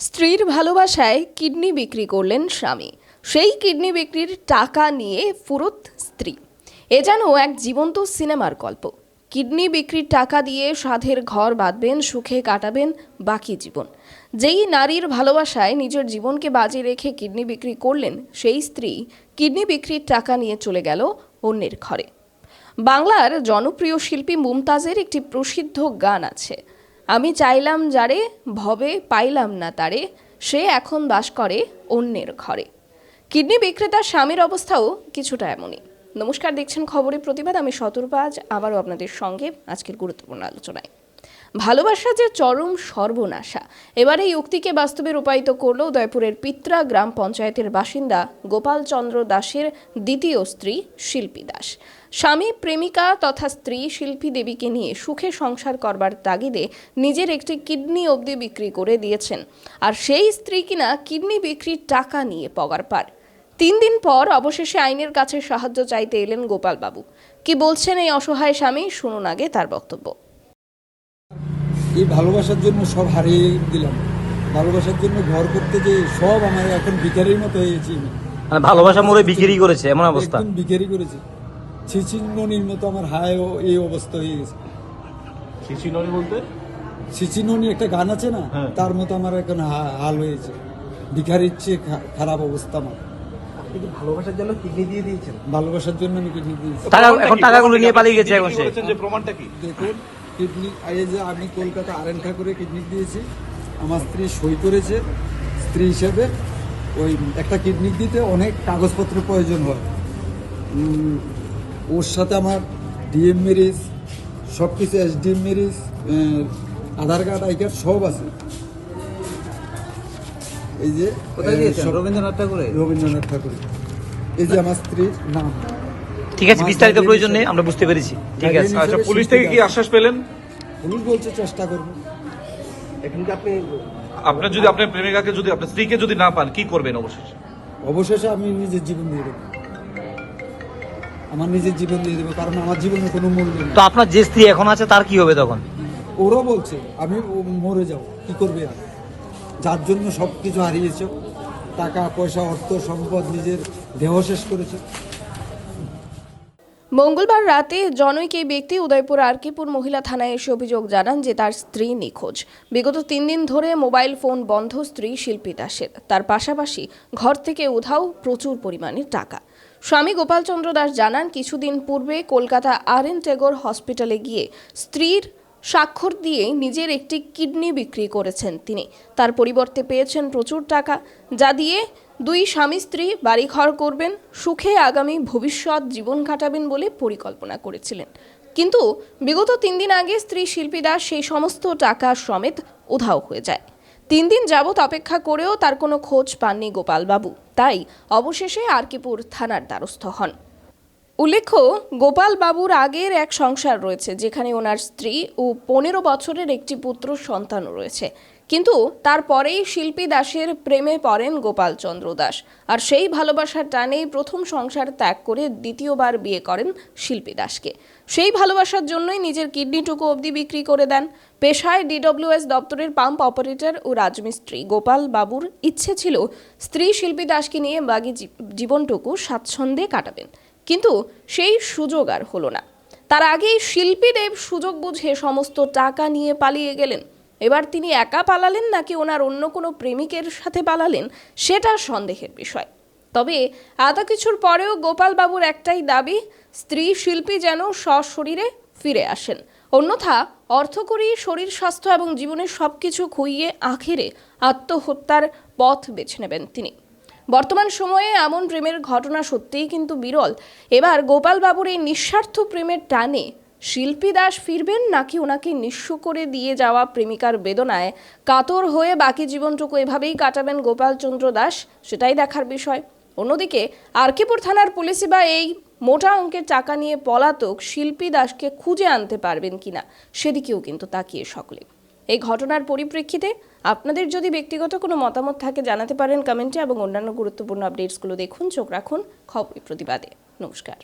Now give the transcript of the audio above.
স্ত্রীর ভালোবাসায় কিডনি বিক্রি করলেন স্বামী। সেই কিডনি বিক্রির টাকা নিয়ে ফুরত স্ত্রী। এ যেন এক জীবন্ত সিনেমার গল্প। কিডনি বিক্রির টাকা দিয়ে সাধের ঘর বাঁধবেন, সুখে কাটাবেন বাকি জীবন। যেই নারীর ভালোবাসায় নিজের জীবনকে বাজি রেখে কিডনি বিক্রি করলেন, সেই স্ত্রী কিডনি বিক্রির টাকা নিয়ে চলে গেল অন্যের ঘরে। বাংলার জনপ্রিয় শিল্পী মুমতাজের একটি প্রসিদ্ধ গান আছে আমি চাইলাম যারে, ভবে পাইলাম না তারে, সে এখন বাস করে অন্যের ঘরে। কিডনি বিক্রেতার স্বামীর অবস্থাও কিছুটা এমনই। নমস্কার, দেখছেন খবরের প্রতিবাদ আমি শতরূপাজ আবারও আপনাদের সঙ্গে আজকের গুরুত্বপূর্ণ আলোচনায়। ভালোবাসা যে চরম সর্বনাশা। এবার এই উক্তিকে বাস্তবে রূপায়িত করল উদয়পুরের পিত্রা গ্রাম পঞ্চায়েতের বাসিন্দা গোপালচন্দ্র দাসের দ্বিতীয় স্ত্রী শিল্পী দাস। স্বামী প্রেমিকা তথা স্ত্রী শিল্পী দেবীকে নিয়ে সুখে সংসার করবার তাগিদে নিজের একটি কিডনি অবধি বিক্রি করে দিয়েছেন। আর সেই স্ত্রী কিনা কিডনি বিক্রির টাকা নিয়ে পগার পার। তিন দিন পর অবশেষে আইনের কাছে সাহায্য চাইতে এলেন গোপালবাবু। কি বলছেন এই অসহায় স্বামী? শুনুন আগে তার বক্তব্য। এই ভালোবাসার জন্য সব হারিয়ে দিলাম। ভালোবাসার জন্য ঘর করতে যে সব আমার এখন ভিকারির মতো হয়ে গেছি আমি। মানে ভালোবাসা মোড়ে বিক্রি করেছে এমন অবস্থা। একদম ভিখারি করেছে। ছিচিননির মতো আমার হায় এই অবস্থা হয়ে গেছে। শিশিননি বলতে? ছিচিননি একটা গান আছে না হ্যাঁ। তার মতো আমার এখন হাল হয়েছে। ভিখারির চেয়ে খারাপ অবস্থা আমার। ভালোবাসার জন্য কিডনি দিয়ে দিয়েছেন। ভালোবাসার জন্য আমি কিডনি দিয়েছি। এখন টাকাগুলো নিয়ে পালিয়ে গেছে এখন সে। প্রমাণটা কি? দেখুন কিডনি এই যে আমি কলকাতা আর এন ঠাকুরে কিডনি দিয়েছি আমার স্ত্রী সই করেছে স্ত্রী হিসেবে ওই একটা কিডনি দিতে অনেক কাগজপত্র প্রয়োজন হয়। ওর সাথে আমার ডিএম মেরিজ সব কিছু S DM marriage Aadhaar card I card সব আছে। এই যে রবীন্দ্রনাথ ঠাকুরে? রবীন্দ্রনাথ ঠাকুরে। এই যে আমার স্ত্রীর নাম। ঠিক আছে বিস্তারিত প্রয়োজন নেই আমরা বুঝতে পেরেছি। ঠিক আছে। আচ্ছা পুলিশ থেকে কি আশ্বাস পেলেন? পুলিশ বলছে চেষ্টা করব। এখন কি আপনি আপনার যদি আপনার প্রেমিকাকে যদি আপনার স্ত্রীকে যদি না পান কি করবেন অবশেষে? অবশেষে আমি নিজের জীবন দিয়ে দেবো। আমার নিজের জীবন দিয়ে দেবো কারণ আমার জীবনে কোনো মূল্য নেই। তো আপনার যে স্ত্রী এখন আছে তার কি হবে তখন? ওরা বলছে আমি মরে যাব কি করবে আর? যার জন্য সব কিছু হারিয়েছ। টাকা পয়সা অর্থ সম্পদ নিজের দেহ শেষ করেছে। মঙ্গলবার রাতে জনৈক এই ব্যক্তি উদয়পুর আরকিপুর মহিলা থানায় এসে অভিযোগ জানান যে তার স্ত্রী নিখোঁজ। বিগত তিন দিন ধরে মোবাইল ফোন বন্ধ স্ত্রী শিল্পী দাসের। তার পাশাপাশি ঘর থেকে উধাও প্রচুর পরিমাণে টাকা। স্বামী গোপালচন্দ্র দাস জানান, কিছুদিন পূর্বে কলকাতা আর এন টেগোর হসপিটালে গিয়ে স্ত্রীর স্বাক্ষর দিয়ে নিজের একটি কিডনি বিক্রি করেছেন তিনি। তার পরিবর্তে পেয়েছেন প্রচুর টাকা, যা দিয়ে দুই স্বামী স্ত্রী বাড়িঘর করবেন, সুখে আগামী ভবিষ্যৎ জীবন কাটাবেন বলে পরিকল্পনা করেছিলেন। কিন্তু বিগত তিন দিন আগে স্ত্রী শিল্পী দাস সেই সমস্ত টাকা সমেত উধাও হয়ে যায়। তিন দিন যাবৎ অপেক্ষা করেও তার কোনো খোঁজ পাননি গোপালবাবু। তাই অবশেষে আরকিপুর থানার দ্বারস্থ হন। উল্লেখ্য গোপাল বাবুর আগের এক সংসার রয়েছে, যেখানে ওনার স্ত্রী ও পনেরো বছরের একটি পুত্র সন্তান রয়েছে। কিন্তু তারপরেই শিল্পী দাসের প্রেমে পড়েন গোপালচন্দ্র দাস। আর সেই ভালোবাসার টানেই প্রথম সংসার ত্যাগ করে দ্বিতীয়বার বিয়ে করেন শিল্পী দাসকে। সেই ভালোবাসার জন্যই নিজের কিডনিটুকু অবধি বিক্রি করে দেন। পেশায় ডিডব্লিউএস দপ্তরের পাম্প অপারেটর ও রাজমিস্ত্রি গোপাল বাবুর ইচ্ছে ছিল স্ত্রী শিল্পী দাসকে নিয়ে জী- জীবনটুকু স্বাচ্ছন্দ্যে কাটাবেন। কিন্তু সেই সুযোগ আর হলো না। তার আগেই শিল্পী দেব সুযোগ বুঝে সমস্ত টাকা নিয়ে পালিয়ে গেলেন। এবার তিনি একা পালালেন নাকি ওনার অন্য কোনো প্রেমিকের সাথে পালালেন, সেটা সন্দেহের বিষয়। তবে এত কিছুর পরেও গোপাল বাবুর একটাই দাবি, স্ত্রী শিল্পী যেন সশরীরে ফিরে আসেন। অন্যথা অর্থ অর্থকরী শরীর, স্বাস্থ্য এবং জীবনের সব কিছু খুইয়ে আখেরে আত্মহত্যার পথ বেছে নেবেন তিনি। বর্তমান সময়ে এমন প্রেমের ঘটনা সত্যিই কিন্তু বিরল। এবার গোপাল বাবুর এই নিঃস্বার্থ প্রেমের টানে শিল্পী দাস ফিরবেন নাকি ওনাকে নিঃস্ব করে দিয়ে যাওয়া প্রেমিকার বেদনায়? কাতর হয়ে বাকি জীবনটুকু এভাবেই কাটাবেন গোপালচন্দ্র দাস, সেটাই দেখার বিষয়। অন্যদিকে, আরকিপুর থানার পুলিশই বা এই মোটা অঙ্কের টাকা নিয়ে পলাতক শিল্পী দাসকে খুঁজে আনতে পারবেন কিনা, সেদিকেও কিন্তু তাকিয়ে সকলে। এই ঘটনার পরিপ্রেক্ষিতে আপনাদের যদি ব্যক্তিগত কোনো মতামত থাকে, জানাতে পারেন কমেন্টে এবং অন্যান্য গুরুত্বপূর্ণ আপডেটসগুলো দেখুন, চোখ রাখুন খবর প্রতিবাদে। নমস্কার।